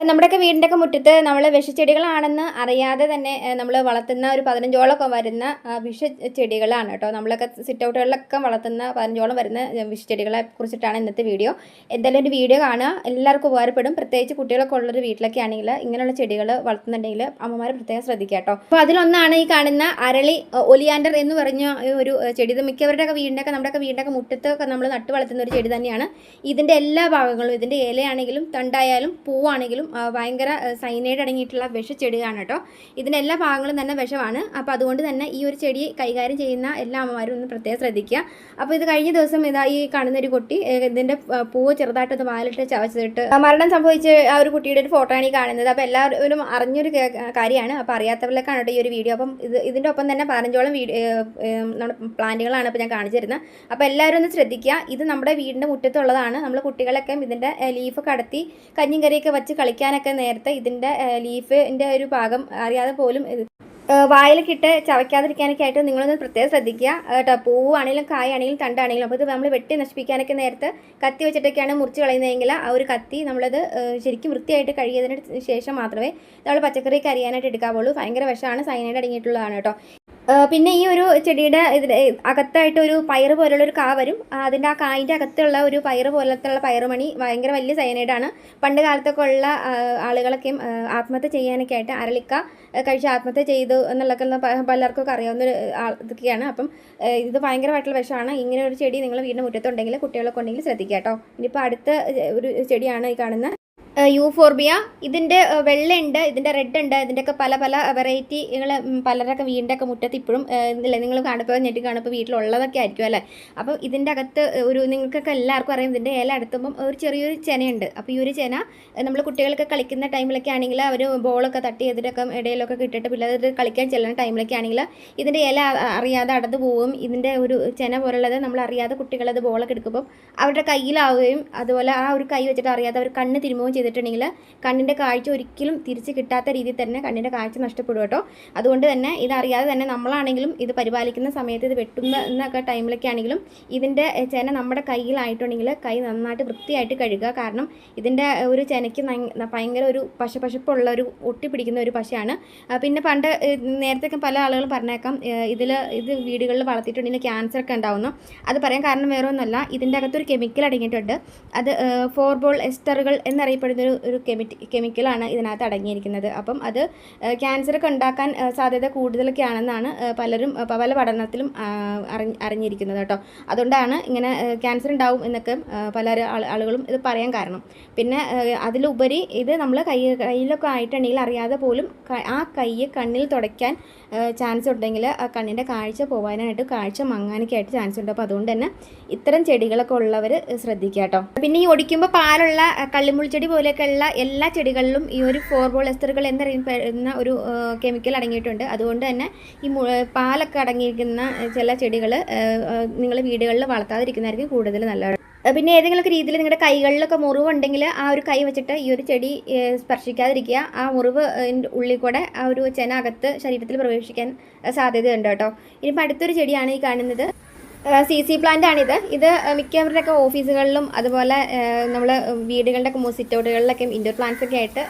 നമ്മുടെയൊക്കെ വീടിന്റെയൊക്കെ മുറ്റത്ത് നമ്മൾ വിഷച്ചെടികളാണെന്ന് അറിയാതെ തന്നെ നമ്മൾ വളർത്തുന്ന ഒരു പതിനഞ്ചോളമൊക്കെ വരുന്ന വിഷച്ചെടികളാണ് കേട്ടോ. നമ്മളൊക്കെ സിറ്റ് ഔട്ടുകളിലൊക്കെ വളർത്തുന്ന പതിനഞ്ചോളം വരുന്ന വിഷച്ചെടികളെ കുറിച്ചിട്ടാണ് ഇന്നത്തെ വീഡിയോ. എന്തായാലും ഒരു വീഡിയോ കാണുക. എല്ലാവർക്കും ഉപകാരപ്പെടും. പ്രത്യേകിച്ച് കുട്ടികളൊക്കെ ഉള്ളൊരു വീട്ടിലൊക്കെ ആണെങ്കിൽ ഇങ്ങനെയുള്ള ചെടികൾ വളർത്തുന്നുണ്ടെങ്കിൽ അമ്മമാരെ പ്രത്യേകം ശ്രദ്ധിക്കുക കേട്ടോ. അപ്പോൾ അതിലൊന്നാണ് ഈ കാണുന്ന അരളി ഒലിയാൻഡർ എന്ന് പറഞ്ഞ ഒരു ചെടി. ഇത് മിക്കവരുടെയൊക്കെ വീടിന്റെയൊക്കെ നമ്മുടെയൊക്കെ വീടിന്റെയൊക്കെ മുറ്റത്തൊക്കെ നമ്മൾ നട്ടു വളർത്തുന്ന ഒരു ചെടി തന്നെയാണ്. ഇതിന്റെ എല്ലാ ഭാഗങ്ങളും ഇതിന്റെ ഇലയാണെങ്കിലും തണ്ടായാലും പൂവാണെങ്കിലും ഭയങ്കര സൈനൈഡ് അടങ്ങിയിട്ടുള്ള വിഷ ചെടിയാണ് കേട്ടോ. ഇതിന്റെ എല്ലാ ഭാഗങ്ങളും തന്നെ വിഷമാണ്. അപ്പോൾ അതുകൊണ്ട് തന്നെ ഈ ഒരു ചെടി കൈകാര്യം ചെയ്യുന്ന എല്ലാ അമ്മമാരും ഒന്ന് പ്രത്യേകം ശ്രദ്ധിക്കുക. അപ്പോൾ ഇത് കഴിഞ്ഞ ദിവസം ഇതാ ഈ കാണുന്ന ഒരു കുട്ടി ഇതിന്റെ പൂവ് ചെറുതായിട്ടൊന്ന് വാലിട്ട് ചവച്ചിട്ട് മരണം സംഭവിച്ച് ആ ഒരു കുട്ടിയുടെ ഒരു ഫോട്ടോ ആണ് ഈ കാണുന്നത്. അപ്പോൾ എല്ലാവരും അറിഞ്ഞൊരു കാര്യമാണ്. അപ്പോൾ അറിയാത്തവരിലേക്കാണ് കേട്ടോ ഈ ഒരു വീഡിയോ. അപ്പം ഇത് ഇതിന്റെ ഒപ്പം തന്നെ പതിനഞ്ചോളം വീഡിയോ നമ്മുടെ പ്ലാന്റുകളാണ് ഇപ്പോൾ ഞാൻ കാണിച്ചു തരുന്നത്. അപ്പോൾ എല്ലാവരും ഒന്ന് ശ്രദ്ധിക്കുക. ഇത് നമ്മുടെ വീടിന്റെ മുറ്റത്തുള്ളതാണ്. നമ്മൾ കുട്ടികളൊക്കെ ഇതിന്റെ ലീഫ് കടത്തി കഞ്ഞിങ്കറിയൊക്കെ വെച്ച് വെച്ച് കളിക്കാനൊക്കെ നേരത്തെ ഇതിന്റെ ലീഫിന്റെ ഒരു ഭാഗം അറിയാതെ പോലും വായിൽ കിട്ട് ചവയ്ക്കാതിരിക്കാനൊക്കെ ആയിട്ട് നിങ്ങളൊന്ന് പ്രത്യേകം ശ്രദ്ധിക്കുക. കേട്ടോ പൂവാണെങ്കിലും കായാണെങ്കിലും തണ്ടാണെങ്കിലും. അപ്പോൾ ഇത് നമ്മൾ വെട്ടി നശിപ്പിക്കാനൊക്കെ നേരത്തെ കത്തി വെച്ചിട്ടൊക്കെയാണ് മുറിച്ച് കളയുന്നതെങ്കിൽ ആ ഒരു കത്തി നമ്മളത് ശരിക്കും വൃത്തിയായിട്ട് കഴുകിയതിന് ശേഷം മാത്രമേ നമ്മൾ പച്ചക്കറിയൊക്കെ അരിയാനായിട്ട് എടുക്കാവുള്ളൂ. ഭയങ്കര വിഷമാണ്. സൈനൈഡ് അടങ്ങിയിട്ടുള്ളതാണ് കേട്ടോ. പിന്നെ ഈ ഒരു ചെടിയുടെ അകത്തായിട്ട് ഒരു പയറ് പോലുള്ള ഒരു കാ വരും. അതിന്റെ ആ കായിന്റെ അകത്തുള്ള ഒരു പയറ് പോലത്തുള്ള പയറുമണി ഭയങ്കര വലിയ സൈനൈഡാണ് പണ്ട് കാലത്തൊക്കെ ഉള്ള ആളുകളൊക്കെയും ആത്മഹത്യ ചെയ്യാനൊക്കെ ആയിട്ട് അരളിക്ക കഴിച്ച് ആത്മഹത്യ ചെയ്തു എന്നുള്ളതൊക്കെ പലർക്കൊക്കെ അറിയാവുന്ന ഒരു ഇതൊക്കെയാണ്. അപ്പം ഇത് ഭയങ്കരമായിട്ടുള്ള വിഷമാണ്. ഇങ്ങനെ ഒരു ചെടി നിങ്ങൾ വീടിന്റെ മുറ്റത്തുണ്ടെങ്കിൽ കുട്ടികളൊക്കെ ഉണ്ടെങ്കിൽ ശ്രദ്ധിക്കുക കേട്ടോ. ഇനിയിപ്പോൾ അടുത്ത ഒരു ചെടിയാണ് ഈ കാണുന്ന യൂഫോർബിയ ഇതിന്റെ വെള്ളയുണ്ട് ഇതിന്റെ റെഡ് ഉണ്ട് ഇതിന്റെയൊക്കെ പല പല വെറൈറ്റികൾ പലരൊക്കെ വീടിന്റെ ഒക്കെ മുറ്റത്ത് ഇപ്പോഴും ഇല്ലേ നിങ്ങൾ കാണുമ്പോൾ ഞെട്ടി കാണുമ്പോൾ വീട്ടിലുള്ളതൊക്കെ ആയിരിക്കും അല്ലേ? അപ്പോൾ ഇതിന്റെ അകത്ത് ഒരു നിങ്ങൾക്കൊക്കെ എല്ലാവർക്കും അറിയാം ഇതിന്റെ ഇല അടുത്തുമ്പം ഒരു ചെറിയൊരു ചെനയുണ്ട്. അപ്പോൾ ഈ ഒരു ചെന നമ്മൾ കുട്ടികൾക്ക് കളിക്കുന്ന ടൈമിലൊക്കെ ആണെങ്കിൽ അവർ ബോളൊക്കെ തട്ടി ഇതിന്റെയൊക്കെ ഇടയിലൊക്കെ ഇട്ടിട്ട് പിള്ളേർ കളിക്കാൻ ചെല്ലുന്ന ടൈമിലൊക്കെ ആണെങ്കിൽ ഇതിന്റെ ഇല അറിയാതെ അടന്നു പോവും. ഇതിന്റെ ഒരു ചെന പോലുള്ളത് നമ്മൾ അറിയാതെ കുട്ടികളത് ബോളൊക്കെ എടുക്കുമ്പോൾ അവരുടെ കയ്യിലാവുകയും അതുപോലെ ആ ഒരു കൈ വെച്ചിട്ട് അറിയാതെ അവർ കണ്ണ് തിരുമുകയും ചെയ്തിട്ടുണ്ടെങ്കിൽ കണ്ണിന്റെ കാഴ്ച ഒരിക്കലും തിരിച്ച് കിട്ടാത്ത രീതിയിൽ തന്നെ കണ്ണിന്റെ കാഴ്ച നഷ്ടപ്പെടും കേട്ടോ. അതുകൊണ്ട് തന്നെ ഇതറിയാതെ തന്നെ നമ്മളാണെങ്കിലും ഇത് പരിപാലിക്കുന്ന സമയത്ത് ഇത് വെട്ടുന്ന എന്നൊക്കെ ടൈമിലൊക്കെ ആണെങ്കിലും ഇതിന്റെ ചെന നമ്മുടെ കയ്യിലായിട്ടുണ്ടെങ്കിൽ കൈ നന്നായിട്ട് വൃത്തിയായിട്ട് കഴുകുക. കാരണം ഇതിന്റെ ഒരു ചെനയ്ക്ക് ഭയങ്കര ഒരു പശപശപ്പുള്ള ഒരു ഒട്ടിപ്പിടിക്കുന്ന ഒരു പശയാണ്. പിന്നെ പണ്ട് നേരത്തെ പല ആളുകളും പറഞ്ഞേക്കാം ഇതിൽ ഇത് വീടുകളിൽ വളർത്തിയിട്ടുണ്ടെങ്കിൽ ക്യാൻസർ ഒക്കെ ഉണ്ടാവുന്നു. അത് പറയാൻ കാരണം വേറെ ഒന്നുമല്ല ഇതിന്റെ അകത്തൊരു കെമിക്കൽ അടങ്ങിയിട്ടുണ്ട്. അത് ഫോർബോൾ എസ്റ്ററുകൾ എന്നറിയപ്പെടുന്ന ഒരു ഒരു കെമിക്കലാണ് ഇതിനകത്ത് അടങ്ങിയിരിക്കുന്നത്. അപ്പം അത് ക്യാൻസറൊക്കെ ഉണ്ടാക്കാൻ സാധ്യത കൂടുതലൊക്കെ ആണെന്നാണ് പലരും പല പഠനത്തിലും അറിഞ്ഞ് അറിഞ്ഞിരിക്കുന്നത് കേട്ടോ. അതുകൊണ്ടാണ് ഇങ്ങനെ ക്യാൻസർ ഉണ്ടാവും എന്നൊക്കെ പല ആളുകളും ഇത് പറയാൻ കാരണം. പിന്നെ അതിലുപരി ഇത് നമ്മൾ കൈ കയ്യിലൊക്കെ ആയിട്ടുണ്ടെങ്കിൽ അറിയാതെ പോലും ആ കൈ കണ്ണിൽ തുടയ്ക്കാൻ ചാൻസ് ഉണ്ടെങ്കിൽ ആ കണ്ണിന്റെ കാഴ്ച പോകാനായിട്ട് കാഴ്ച മങ്ങാനൊക്കെയായിട്ട് ചാൻസ് ഉണ്ട്. അപ്പോൾ അതുകൊണ്ട് തന്നെ ഇത്തരം ചെടികളൊക്കെ ഉള്ളവർ ശ്രദ്ധിക്കുക കേട്ടോ. പിന്നെ ഈ ഒടിക്കുമ്പോൾ പാലുള്ള കള്ളിമുൾച്ചെടി പോലെയൊക്കെയുള്ള എല്ലാ ചെടികളിലും ഈ ഒരു ഫോർബോൾ എസ്റ്ററുകൾ എന്നറിയപ്പെടുന്ന ഒരു കെമിക്കൽ അടങ്ങിയിട്ടുണ്ട്. അതുകൊണ്ട് തന്നെ ഈ പാലൊക്കെ അടങ്ങിയിരിക്കുന്ന ചില ചെടികൾ നിങ്ങൾ വീടുകളിൽ വളർത്താതിരിക്കുന്നതായിരിക്കും കൂടുതൽ നല്ലത്. പിന്നെ ഏതെങ്കിലുമൊക്കെ രീതിയിൽ നിങ്ങളുടെ കൈകളിലൊക്കെ മുറിവുണ്ടെങ്കിൽ ആ ഒരു കൈ വെച്ചിട്ട് ഈ ഒരു ചെടി സ്പർശിക്കാതിരിക്കുക. ആ മുറിവ് ഉള്ളിൽ കൂടെ ആ ഒരു ചെന അകത്ത് ശരീരത്തിൽ പ്രവേശിക്കാൻ സാധ്യതയുണ്ട് കേട്ടോ. ഇനിയിപ്പോൾ അടുത്തൊരു ചെടിയാണ് ഈ കാണുന്നത്. സി സി പ്ലാന്റ് ആണിത്. ഇത് മിക്കവരുടെയൊക്കെ ഓഫീസുകളിലും അതുപോലെ നമ്മൾ വീടുകളുടെ ഒക്കെ സിറ്റൗട്ടുകളിലൊക്കെ ഇൻഡോർ പ്ലാന്റ്സ് ഒക്കെ ആയിട്ട്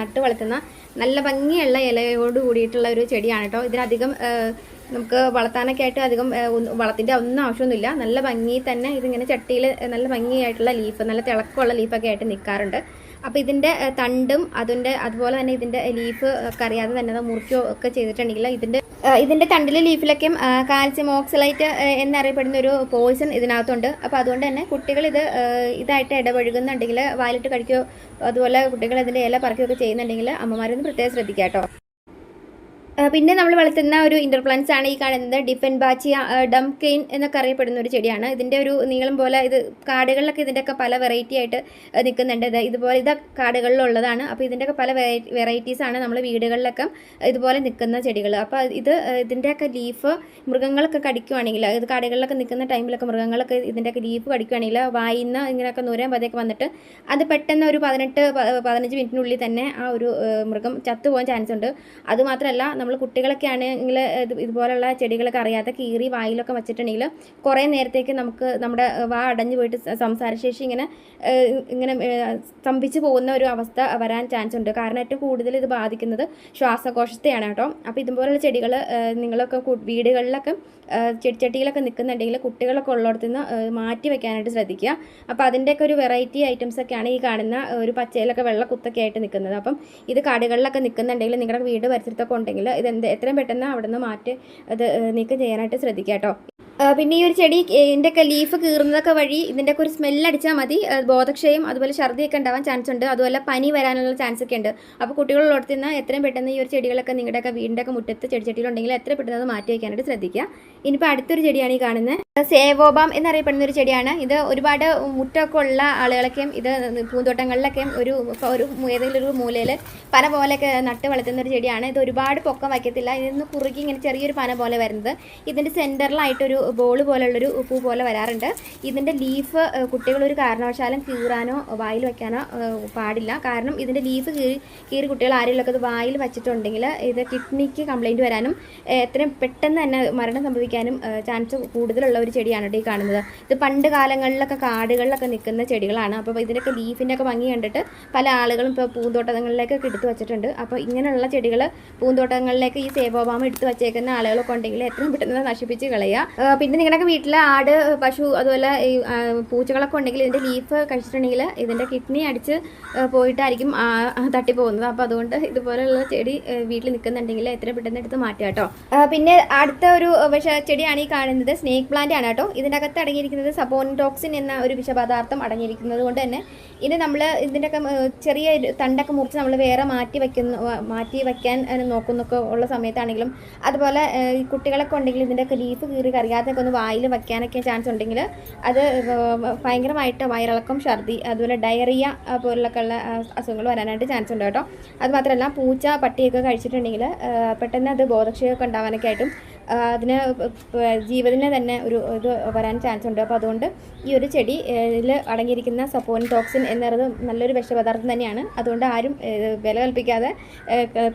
നട്ടു വളർത്തുന്ന നല്ല ഭംഗിയുള്ള ഇലയോട് കൂടിയിട്ടുള്ള ഒരു ചെടിയാണ് കേട്ടോ. ഇതിനധികം ഏഹ് നമുക്ക് വളർത്താനൊക്കെ ആയിട്ട് അധികം വളത്തിന്റെ ഒന്നും ആവശ്യമൊന്നുമില്ല. നല്ല ഭംഗി തന്നെ ഇതിങ്ങനെ ചട്ടിയിൽ നല്ല ഭംഗിയായിട്ടുള്ള ലീഫ് നല്ല തിളക്കമുള്ള ലീഫൊക്കെ ആയിട്ട് നിൽക്കാറുണ്ട് അപ്പോൾ ഇതിന്റെ തണ്ടും അതിന്റെ അതുപോലെ തന്നെ ഇതിന്റെ ലീഫ് ഒക്കെ അറിയാതെ തന്നെ മുറിക്കുകയോ ഒക്കെ ചെയ്തിട്ടുണ്ടെങ്കിൽ ഇതിന്റെ ഇതിന്റെ തണ്ടിലെ ലീഫിലൊക്കെ കാൽസ്യം ഓക്സലൈറ്റ് എന്നറിയപ്പെടുന്ന ഒരു പോയിസൺ ഇതിനകത്തുണ്ട്. അപ്പോൾ അതുകൊണ്ട് തന്നെ കുട്ടികൾ ഇത് ഇതായിട്ട് ഇടപഴകുന്നുണ്ടെങ്കിൽ വായിലിട്ട് കഴിക്കുകയോ അതുപോലെ കുട്ടികൾ ഇതിന്റെ ഇല പറിക്കുകയൊക്കെ ചെയ്യുന്നുണ്ടെങ്കിൽ അമ്മമാരൊന്ന് പ്രത്യേകം ശ്രദ്ധിക്കാം കേട്ടോ പിന്നെ നമ്മൾ വളർത്തുന്ന ഒരു ഇൻഡോർ പ്ലാന്റ്സ് ആണ് ഈ കാണുന്നത്. ഡിഫൻ ബാച്ചിയ ഡം കെയിൻ എന്നൊക്കെ അറിയപ്പെടുന്ന ഒരു ചെടിയാണ്. ഇതിന്റെ ഒരു നീളം പോലെ ഇത് കാടുകളിലൊക്കെ ഇതിന്റെയൊക്കെ പല വെറൈറ്റി ആയിട്ട് നിൽക്കുന്നുണ്ട്. ഇത് ഇതുപോലെ ഇത് കാടുകളിലുള്ളതാണ്. അപ്പോൾ ഇതിന്റെയൊക്കെ പല വെറൈറ്റീസാണ് നമ്മൾ വീടുകളിലൊക്കെ ഇതുപോലെ നിൽക്കുന്ന ചെടികൾ അപ്പോൾ ഇത് ഇതിന്റെയൊക്കെ ലീഫ് മൃഗങ്ങളൊക്കെ കടിക്കുവാണെങ്കിൽ ഇത് കാടുകളിലൊക്കെ നിൽക്കുന്ന ടൈമിലൊക്കെ മൃഗങ്ങളൊക്കെ ഇതിന്റെയൊക്കെ ലീഫ് കടിക്കുവാണെങ്കിൽ വായിന്ന് ഇങ്ങനെയൊക്കെ നൂരാൻ പതയൊക്കെ വന്നിട്ട് അത് പെട്ടെന്ന് ഒരു പതിനെട്ട് പതിനഞ്ച് മിനിറ്റിനുള്ളിൽ തന്നെ ആ ഒരു മൃഗം ചത്തുപോകാൻ ചാൻസ് ഉണ്ട്. അതുമാത്രമല്ല നമ്മൾ കുട്ടികളൊക്കെ ആണെങ്കിൽ ഇത് ഇതുപോലുള്ള ചെടികളൊക്കെ അറിയാത്ത കീറി വായിലൊക്കെ വെച്ചിട്ടുണ്ടെങ്കിൽ കുറേ നേരത്തേക്ക് നമുക്ക് നമ്മുടെ വാ അടഞ്ഞു പോയിട്ട് സംസാരശേഷി ഇങ്ങനെ ഇങ്ങനെ സ്തംഭിച്ചു പോകുന്ന ഒരു അവസ്ഥ വരാൻ ചാൻസ് ഉണ്ട്. കാരണം ഏറ്റവും കൂടുതൽ ഇത് ബാധിക്കുന്നത് ശ്വാസകോശത്തെയാണ് കേട്ടോ. അപ്പോൾ ഇതുപോലുള്ള ചെടികൾ നിങ്ങളൊക്കെ വീടുകളിലൊക്കെ ചെടിച്ചട്ടിയിലൊക്കെ നിൽക്കുന്നുണ്ടെങ്കിൽ കുട്ടികളൊക്കെ ഉള്ളിടത്ത് നിന്ന് മാറ്റി വെക്കാനായിട്ട് ശ്രദ്ധിക്കുക. അപ്പോൾ അതിന്റെയൊക്കെ ഒരു വെറൈറ്റി ഐറ്റംസ് ഒക്കെയാണ് ഈ കാണുന്ന ഒരു പച്ചയിലൊക്കെ വെള്ള കുത്തൊക്കെ ആയിട്ട് നിൽക്കുന്നത്. അപ്പം ഇത് കാടുകളിലൊക്കെ നിൽക്കുന്നുണ്ടെങ്കിൽ നിങ്ങളുടെ വീട് പരിസരത്തൊക്കെ ഉണ്ടെങ്കിൽ ഇത് എന്ത് എത്രയും പെട്ടെന്ന് അവിടെ നിന്ന് മാറ്റി അത് നീക്കം ചെയ്യാനായിട്ട് ശ്രദ്ധിക്കുക കേട്ടോ പിന്നെ ഈ ഒരു ചെടി ഇതിന്റെയൊക്കെ ലീഫ് കീറുന്നതൊക്കെ വഴി ഇതിന്റെയൊക്കെ ഒരു സ്മെല്ല് അടിച്ചാൽ മതി. ബോധക്ഷയം അതുപോലെ ഛർദിയൊക്കെ ഉണ്ടാവാൻ ചാൻസ് ഉണ്ട്. അതുപോലെ പനി വരാനുള്ള ചാൻസ് ഒക്കെ ഉണ്ട്. അപ്പോൾ കുട്ടികളുള്ളടത്ത് നിന്ന് എത്രയും പെട്ടെന്ന് ഈ ഒരു ചെടികളൊക്കെ നിങ്ങളുടെയൊക്കെ വീടിന്റെയൊക്കെ മുറ്റത്ത് ചെടിച്ചട്ടിയിലുണ്ടെങ്കിൽ എത്ര പെട്ടെന്ന് അത് മാറ്റി വയ്ക്കാനായിട്ട് ശ്രദ്ധിക്കുക. ഇനിയിപ്പോൾ അടുത്തൊരു ചെടിയാണ് ഈ കാണുന്നത്. സേവോബാം എന്നറിയപ്പെടുന്ന ഒരു ചെടിയാണ്. ഇത് ഒരുപാട് മുറ്റമൊക്കെ ഉള്ള ആളുകളൊക്കെയും ഇത് പൂന്തോട്ടങ്ങളിലൊക്കെയും ഒരു ഒരു ഏതെങ്കിലും ഒരു മൂലയിൽ പന പോലെയൊക്കെ നട്ട് വളർത്തുന്ന ഒരു ചെടിയാണ്. ഇത് ഒരുപാട് പൊക്കം വയ്ക്കത്തില്ല. ഇതിൽ നിന്ന് കുറുകി ഇങ്ങനെ ചെറിയൊരു പന പോലെ വരുന്നത്. ഇതിന്റെ സെന്ററിലായിട്ടൊരു ബോൾ പോലുള്ളൊരു പൂ പോലെ വരാറുണ്ട്. ഇതിന്റെ ലീഫ് കുട്ടികൾ ഒരു കാരണവശാലും കീറാനോ വായിൽ വയ്ക്കാനോ പാടില്ല. കാരണം ഇതിന്റെ ലീഫ് കീറി കീറി കുട്ടികൾ ആരെങ്കിലുമൊക്കെ അത് വായിൽ വെച്ചിട്ടുണ്ടെങ്കിൽ ഇത് കിഡ്നിക്ക് കംപ്ലൈന്റ് വരാനും എത്രയും പെട്ടെന്ന് തന്നെ മരണം സംഭവിക്കാനും ചാൻസ് കൂടുതലുള്ള ഒരു ചെടിയാണ് ഈ കാണുന്നത്. ഇത് പണ്ട് കാലങ്ങളിലൊക്കെ കാടുകളിലൊക്കെ നിൽക്കുന്ന ചെടികളാണ്. അപ്പോൾ ഇതിന്റെയൊക്കെ ലീഫിന്റെ ഒക്കെ ഭംഗി കണ്ടിട്ട് പല ആളുകളും ഇപ്പോൾ പൂന്തോട്ടങ്ങളിലേക്കൊക്കെ എടുത്തു വെച്ചിട്ടുണ്ട്. അപ്പോൾ ഇങ്ങനെയുള്ള ചെടികൾ പൂന്തോട്ടങ്ങളിലേക്ക് ഈ സേവോബാമ എടുത്തു വച്ചേക്കുന്ന ആളുകളൊക്കെ ഉണ്ടെങ്കിൽ എത്രയും പെട്ടെന്ന് നശിപ്പിച്ച് കളയുക. പിന്നെ നിങ്ങളുടെ വീട്ടിൽ ആട് പശു അതുപോലെ ഈ പൂച്ചകളൊക്കെ ഉണ്ടെങ്കിൽ ഇതിന്റെ ലീഫ് കഴിച്ചിട്ടുണ്ടെങ്കിൽ ഇതിന്റെ കിഡ്നി അടിച്ച് പോയിട്ടായിരിക്കും തട്ടിപ്പോകുന്നത്. അപ്പോൾ അതുകൊണ്ട് ഇതുപോലെയുള്ള ചെടി വീട്ടിൽ നിൽക്കുന്നുണ്ടെങ്കിൽ എത്ര പെട്ടെന്ന് എടുത്ത് മാറ്റുക കേട്ടോ. പിന്നെ അടുത്ത ഒരു വിഷ ചെടിയാണ് ഈ കാണുന്നത്. സ്നേക്ക് പ്ലാന്റ് ആണ് കേട്ടോ. ഇതിന്റെ അകത്ത് അടങ്ങിയിരിക്കുന്നത് സബോൻടോക്സിൻ എന്ന ഒരു വിഷപദാർത്ഥം അടങ്ങിയിരിക്കുന്നത് കൊണ്ട് തന്നെ ഇത് നമ്മൾ ഇതിന്റെയൊക്കെ ചെറിയ തണ്ടൊക്കെ മുറിച്ച് നമ്മൾ വേറെ മാറ്റി വയ്ക്കുന്ന മാറ്റി വയ്ക്കാൻ നോക്കുന്നൊക്കെ ഉള്ള സമയത്താണെങ്കിലും അതുപോലെ കുട്ടികളൊക്കെ ഉണ്ടെങ്കിൽ ഇതിന്റെയൊക്കെ ലീഫ് കീറി കറിയാത്തൊക്കെ ഒന്ന് വായിൽ വയ്ക്കാനൊക്കെ ചാൻസ് ഉണ്ടെങ്കിൽ അത് ഭയങ്കരമായിട്ട് വയറിളക്കം ഛർദി അതുപോലെ ഡയറിയ പോലുള്ളൊക്കെ ഉള്ള അസുഖങ്ങൾ വരാനായിട്ട് ചാൻസ് ഉണ്ട് കേട്ടോ. അതുമാത്രമല്ല പൂച്ച പട്ടിയൊക്കെ കഴിച്ചിട്ടുണ്ടെങ്കിൽ പെട്ടെന്ന് അത് ബോധക്ഷയമൊക്കെ ഉണ്ടാവാനൊക്കെ ആയിട്ടും അതിന് പ- തന്നെ ഒരു ഇത് വരാൻ ചാൻസ് ഉണ്ട്. അപ്പോൾ അതുകൊണ്ട് ഈ ഒരു ചെടി ഇതിൽ അടങ്ങിയിരിക്കുന്ന സപ്പോൻ ടോക്സിൻ എന്നത് നല്ലൊരു വിഷപദാർത്ഥം തന്നെയാണ്. അതുകൊണ്ട് ആരും വില കൽപ്പിക്കാതെ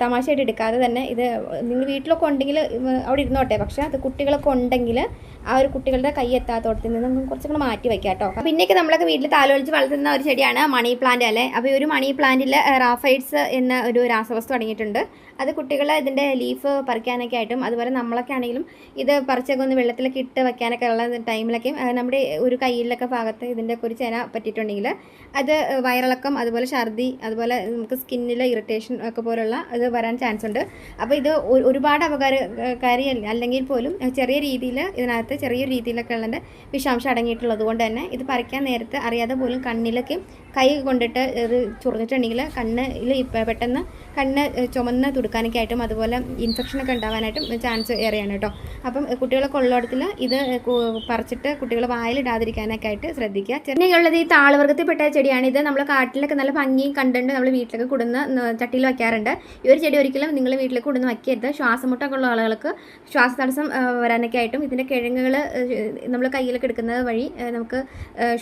തമാശയായിട്ട് എടുക്കാതെ തന്നെ ഇത് നിങ്ങൾ വീട്ടിലൊക്കെ ഉണ്ടെങ്കിൽ അവിടെ ഇരുന്നോട്ടെ. പക്ഷേ അത് കുട്ടികളൊക്കെ ഉണ്ടെങ്കിൽ ആ ഒരു കുട്ടികളുടെ കൈ എത്താത്തോടത്തിൽ നിന്ന് നമുക്ക് കുറച്ചും കൂടെ മാറ്റി വയ്ക്കാം കേട്ടോ. പിന്നെയൊക്കെ നമ്മളൊക്കെ വീട്ടിൽ താലോലിച്ച് വളർത്തുന്ന ഒരു ചെടിയാണ് മണി പ്ലാന്റ് അല്ലേ? അപ്പോൾ ഈ ഒരു മണി പ്ലാന്റിൽ റാഫൈഡ്സ് എന്ന ഒരു രാസവസ്തു അടങ്ങിയിട്ടുണ്ട്. അത് കുട്ടികൾ ഇതിന്റെ ലീഫ് പറിക്കാനൊക്കെ ആയിട്ടും അതുപോലെ നമ്മളൊക്കെ ആണെങ്കിലും ഇത് പറിച്ചൊക്കെ ഒന്ന് വെള്ളത്തിലൊക്കെ ഇട്ട് വെക്കാനൊക്കെ ഉള്ള ടൈമിലൊക്കെ നമ്മുടെ ഒരു കയ്യിലൊക്കെ ഭാഗത്ത് ഇതിന്റെ ഒരു ചെന പറ്റിയിട്ടുണ്ടെങ്കിൽ അത് വയറിളക്കം അതുപോലെ ഛർദി അതുപോലെ നമുക്ക് സ്കിന്നിലെ ഇറിറ്റേഷൻ ഒക്കെ പോലുള്ള ഇത് വരാൻ ചാൻസ് ഉണ്ട്. അപ്പോൾ ഇത് ഒരുപാട് അപകാരകാരി അല്ലെങ്കിൽ പോലും ചെറിയ രീതിയിൽ ഇതിനകത്ത് ചെറിയൊരു രീതിയിലൊക്കെ ഉള്ളതിന്റെ വിഷാംശം അടങ്ങിയിട്ടുള്ളത് കൊണ്ട് തന്നെ ഇത് പറിക്കാൻ നേരത്തെ അറിയാതെ പോലും കണ്ണിലൊക്കെ കൈ കൊണ്ടിട്ട് ഇത് ചൊറിഞ്ഞിട്ടുണ്ടെങ്കിൽ കണ്ണിൽ പെട്ടെന്ന് കണ്ണ് ചുമന്ന് തുടുക്കാനൊക്കെ ആയിട്ടും അതുപോലെ ഇൻഫെക്ഷനൊക്കെ ഉണ്ടാവാനായിട്ടും ചാൻസ് ഏറെയാണ് കേട്ടോ. അപ്പം കുട്ടികളൊക്കെ ഉള്ളിടത്തിൽ ഇത് പറിച്ചിട്ട് കുട്ടികൾ വായിലിടാതിരിക്കാനൊക്കെ ആയിട്ട് ശ്രദ്ധിക്കുക. ചെന്നൈയുള്ളത് ഈ താളവർഗത്തിൽപ്പെട്ട ചെടിയാണ്. ഇത് നമ്മൾ കാട്ടിലൊക്കെ നല്ല ഭംഗി കണ്ടുകൊണ്ട് നമ്മൾ വീട്ടിലൊക്കെ കൊടുന്ന് ചട്ടിയിൽ വയ്ക്കാറുണ്ട് ഈ ഒരു ചെടി ഒരിക്കലും നിങ്ങൾ വീട്ടിലേക്ക് കൊടുന്ന് വയ്ക്കരുത്. ശ്വാസമുട്ടൊക്കെ ഉള്ള ആളുകൾക്ക് ശ്വാസ തടസ്സം വരാനൊക്കെ ആയിട്ടും ഇതിന്റെ കിഴങ്ങുകൾ നമ്മൾ കയ്യിലൊക്കെ എടുക്കുന്നത് വഴി നമുക്ക്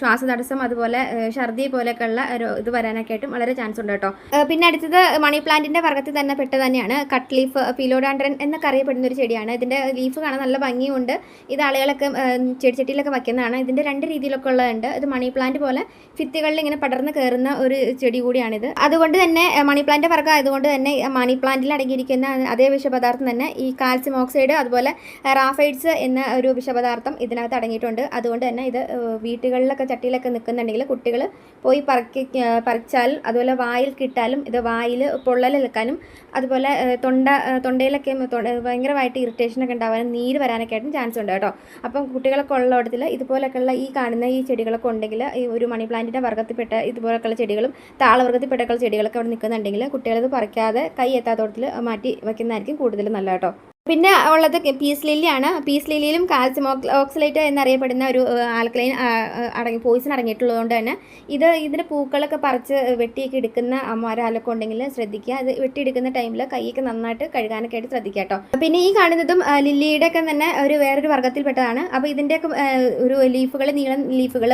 ശ്വാസ തടസ്സം അതുപോലെ ഛർദി പോലെയൊക്കെ ഉള്ള ഇത് വരാനൊക്കെ ആയിട്ടും വളരെ ചാൻസ് ഉണ്ട് കേട്ടോ. പിന്നെ അടുത്തത് മണി പ്ലാന്റിന്റെ വർഗത്തിൽ തന്നെ പെട്ട തന്നെയാണ്. കട്ട് ലീഫ് പിലോഡാൻഡ്രൻ എന്നൊക്കെ അറിയപ്പെടുന്ന ഒരു ചെടിയാണ്. ഇതിന്റെ ലീഫ് കാണാൻ നല്ല ഭംഗിയുണ്ട്. ഇത് ആളുകളൊക്കെ ചെടിച്ചട്ടിയിലൊക്കെ വയ്ക്കുന്നതാണ്. ഇതിന്റെ രണ്ട് രീതിയിലൊക്കെ ഉള്ളതുണ്ട്. ഇത് മണി പ്ലാന്റ് പോലെ ഫിത്തുകളിൽ ഇങ്ങനെ പടർന്ന് കയറുന്ന ഒരു ചെടി കൂടിയാണിത്. അതുകൊണ്ട് തന്നെ മണി പ്ലാന്റ് വർഗം ആയതുകൊണ്ട് തന്നെ മണി പ്ലാന്റിൽ അടങ്ങിയിരിക്കുന്ന അതേ വിഷപദാർത്ഥം തന്നെ ഈ കാൽസ്യം ഓക്സൈഡ് അതുപോലെ റാഫൈഡ്സ് എന്ന ഒരു വിഷപദാർത്ഥം ഇതിനകത്ത് അടങ്ങിയിട്ടുണ്ട്. അതുകൊണ്ട് തന്നെ ഇത് വീട്ടുകളിലൊക്കെ ചട്ടിയിലൊക്കെ നിൽക്കുന്നുണ്ടെങ്കിൽ കുട്ടികൾ പോയി പറക്കി ഏഹ്, പറിച്ചാൽ അതുപോലെ വായിൽ കിട്ടാലും ഇത് വായിൽ പൊള്ളൽ നിൽക്കാനും അതുപോലെ തൊണ്ട തൊണ്ടയിലൊക്കെ തൊണ്ട- ഭയങ്കരമായിട്ട് ഇറിറ്റേഷനൊക്കെ ഉണ്ടാവാനും നീര് വരാനൊക്കെ ആയിട്ടും ചാൻസ് ഉണ്ട് കേട്ടോ. അപ്പം കുട്ടികളൊക്കെ ഉള്ളിടത്തിൽ ഇതുപോലൊക്കെയുള്ള ഈ കാണുന്ന ഈ ചെടികളൊക്കെ ഉണ്ടെങ്കിൽ ഈ ഒരു മണി പ്ലാന്റിന്റെ വർഗത്തിൽപ്പെട്ട ഇതുപോലൊക്കെയുള്ള ചെടികളും താളവർഗത്തിൽപ്പെട്ടൊക്കെയുള്ള ചെടികളൊക്കെ അവിടെ നിൽക്കുന്നുണ്ടെങ്കിൽ കുട്ടികളത് പറിക്കാതെ കൈ എത്താത്തോടത്തിൽ മാറ്റി വയ്ക്കുന്നതായിരിക്കും കൂടുതൽ നല്ല കേട്ടോ. പിന്നെ ഉള്ളത് പീസ് ലില്ലിയാണ്. പീസ് ലില്ലിയിലും കാൽസ്യം ഓക്സലേറ്റ് എന്നറിയപ്പെടുന്ന ഒരു ആൽക്കലൈൻ അടങ്ങി പോയിസൺ അടങ്ങിയിട്ടുള്ളതുകൊണ്ട് തന്നെ ഇത് ഇതിന്റെ പൂക്കളൊക്കെ പറിച്ച് വെട്ടിയൊക്കെ എടുക്കുന്ന അമ്മമാരാലൊക്കെ ഉണ്ടെങ്കിൽ ശ്രദ്ധിക്കുക. അത് വെട്ടിയെടുക്കുന്ന ടൈമിൽ കൈയൊക്കെ നന്നായിട്ട് കഴുകാനൊക്കെ ആയിട്ട് ശ്രദ്ധിക്കുക കേട്ടോ. പിന്നെ ഈ കാണുന്നതും ലില്ലിയുടെ ഒക്കെ തന്നെ ഒരു വേറൊരു വർഗത്തിൽപ്പെട്ടതാണ്. അപ്പോൾ ഇതിന്റെയൊക്കെ ഒരു ലീഫുകൾ നീളം ലീഫുകൾ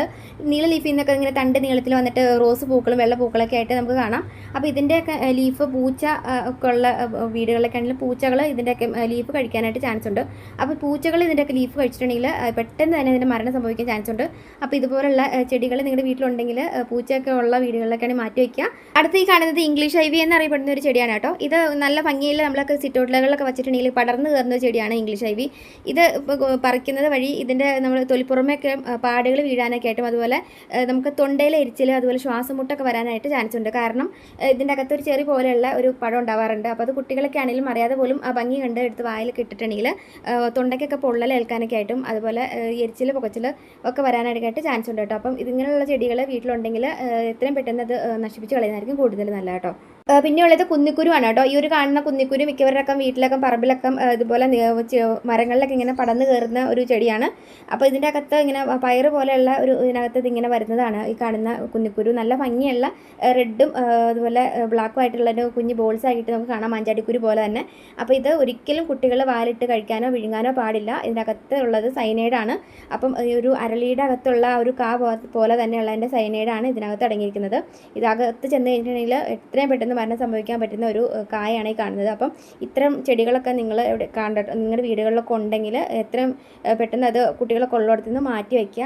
നീള ലീഫിൽ നിന്നൊക്കെ ഇങ്ങനെ തണ്ട് നീളത്തിൽ വന്നിട്ട് റോസ് പൂക്കളും വെള്ള പൂക്കളൊക്കെ ആയിട്ട് നമുക്ക് കാണാം. അപ്പോൾ ഇതിന്റെയൊക്കെ ലീഫ് പൂച്ച ഒക്കെ ഉള്ള വീടുകളിലൊക്കെ ആണെങ്കിലും പൂച്ചകൾ ഇതിന്റെയൊക്കെ ആ, ലീഫ് കഴിക്കാനായിട്ട് ചാൻസ് ഉണ്ട്. അപ്പോൾ പൂച്ചകൾ ഇതിന്റെയൊക്കെ ലീഫ് കഴിച്ചിട്ടുണ്ടെങ്കിൽ പെട്ടെന്ന് തന്നെ ഇതിന്റെ മരണം സംഭവിക്കാൻ ചാൻസ് ഉണ്ട്. അപ്പോൾ ഇതുപോലുള്ള ചെടികൾ നിങ്ങളുടെ വീട്ടിലുണ്ടെങ്കിൽ പൂച്ചയൊക്കെ ഉള്ള വീടുകളിലൊക്കെയാണ് മാറ്റി വയ്ക്കുക. അടുത്ത് ഈ കാണുന്നത് ഇംഗ്ലീഷ് ഐവി എന്നറിയപ്പെടുന്ന ഒരു ചെടിയാണ് കേട്ടോ. ഇത് നല്ല ഭംഗിയിൽ നമ്മളൊക്കെ സിറ്റൗട്ടുകളിലൊക്കെ വെച്ചിട്ടുണ്ടെങ്കിൽ പടർന്ന് കയറുന്ന ഒരു ചെടിയാണ് ഇംഗ്ലീഷ് ഐവി ഇത് പറിക്കുന്നത് വഴി ഇതിന്റെ നമ്മൾ തൊലിപ്പുറമൊക്കെ പാടുകൾ വീഴാനൊക്കെ ആയിട്ടും അതുപോലെ നമുക്ക് തൊണ്ടയിലെ എരിച്ചിൽ അതുപോലെ ശ്വാസം മുട്ടൊക്കെ വരാനായിട്ട് ചാൻസ് ഉണ്ട്. കാരണം ഇതിന്റെ അകത്തൊരു ചെറിയ ചെറി പോലെയുള്ള ഒരു പടം ഉണ്ടാവാറുണ്ട്. അപ്പോൾ അത് കുട്ടികളൊക്കെ ആണെങ്കിലും അറിയാതെ പോലും ആ ഭംഗി കണ്ട് എടുത്ത് വായിലൊക്കെ ഇട്ടിട്ടുണ്ടെങ്കിൽ ആ, തൊണ്ടയ്ക്കൊക്കെ പൊള്ളൽ ഏൽക്കാനൊക്കെ ആയിട്ടും അതുപോലെ എരിച്ചിൽ പുകച്ചിൽ ഒക്കെ വരാനായിട്ടായിട്ട് ചാൻസ് ഉണ്ട് കേട്ടോ. അപ്പം ഇതിങ്ങനെയുള്ള ചെടികൾ വീട്ടിലുണ്ടെങ്കിൽ എത്രയും പെട്ടെന്ന് അത് നശിപ്പിച്ച് കളയുന്നതായിരിക്കും കൂടുതൽ നല്ല കേട്ടോ. ആ, പിന്നെയുള്ളത് കുന്നിക്കുരുവാണ് കേട്ടോ. ഈ ഒരു കാണുന്ന കുന്നിക്കുരു മിക്കവരുടെയൊക്കെ വീട്ടിലൊക്കെ പറമ്പിലൊക്കെ ഇതുപോലെ മരങ്ങളിലൊക്കെ ഇങ്ങനെ പടന്ന് കയറുന്ന ഒരു ചെടിയാണ്. അപ്പോൾ ഇതിന്റെ അകത്ത് ഇങ്ങനെ പയറ് പോലെയുള്ള ഒരു ഇതിനകത്ത് ഇതിങ്ങനെ വരുന്നതാണ് ഈ കാണുന്ന കുന്നിക്കുരു. നല്ല ഭംഗിയുള്ള റെഡും അതുപോലെ ബ്ലാക്കും ആയിട്ടുള്ള ഒരു കുഞ്ഞ് ബോൾസ് ആയിട്ട് നമുക്ക് കാണാം. മഞ്ചാടിക്കുരു പോലെ തന്നെ. അപ്പോൾ ഇത് ഒരിക്കലും കുട്ടികൾ വാലിട്ട് കഴിക്കാനോ വിഴുങ്ങാനോ പാടില്ല. ഇതിന്റെ അകത്ത് ഉള്ളത് സൈനൈഡാണ്. അപ്പം ഈ ഒരു അരളിയുടെ അകത്തുള്ള ഒരു കാ പോലെ പോലെ തന്നെയുള്ളതിന്റെ സൈനൈഡാണ് ഇതിനകത്ത് അടങ്ങിയിരിക്കുന്നത്. ഇതകത്ത് ചെന്ന് കഴിഞ്ഞിട്ടുണ്ടെങ്കിൽ എത്രയും പെട്ടെന്ന് മരണം സംഭവിക്കാൻ പറ്റുന്ന ഒരു കായാണ് ഈ കാണുന്നത്. അപ്പം ഇത്തരം ചെടികളൊക്കെ നിങ്ങൾ എവിടെ കണ്ടിട്ട് നിങ്ങളുടെ വീടുകളിലൊക്കെ ഉണ്ടെങ്കിൽ എത്രയും പെട്ടെന്ന് അത് കുട്ടികളെ ഉള്ളിടത്തു നിന്ന് മാറ്റി വയ്ക്കുക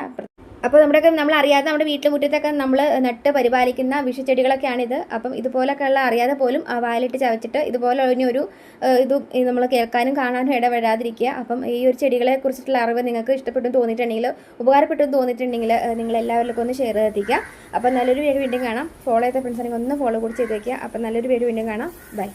അപ്പോൾ നമ്മുടെയൊക്കെ നമ്മൾ അറിയാതെ നമ്മുടെ വീട്ടിലെ മുറ്റത്തൊക്കെ നമ്മൾ നട്ട് പരിപാലിക്കുന്ന വിഷച്ചെടികളൊക്കെയാണിത്. അപ്പം ഇതുപോലൊക്കെയുള്ള അറിയാതെ പോലും ആ വായിലിട്ട് ചവച്ചിട്ട് ഇതുപോലെ ഒരു ഇത് നമ്മൾ കേൾക്കാനും കാണാനും ഇടപെടാതിരിക്കുക. അപ്പം ഈ ഒരു ചെടികളെ കുറിച്ചിട്ടുള്ള അറിവ് നിങ്ങൾക്ക് ഇഷ്ടപ്പെട്ടു തോന്നിയിട്ടുണ്ടെങ്കിൽ ഉപകാരപ്പെട്ടു തോന്നിയിട്ടുണ്ടെങ്കിൽ നിങ്ങൾ എല്ലാവർക്കും ഒന്ന് ഷെയർ ചെയ്തെത്തിക്കുക അപ്പം നല്ലൊരു വീഡിയോ വീണ്ടും കാണാം. ഫോളോ ചെയ്ത ഫ്രണ്ട്സ് ആണെങ്കിൽ ഒന്ന് ഫോളോ കൂടി ചെയ്ത് വയ്ക്കുക അപ്പം നല്ലൊരു വീഡിയോ വീണ്ടും കാണാം. ബൈ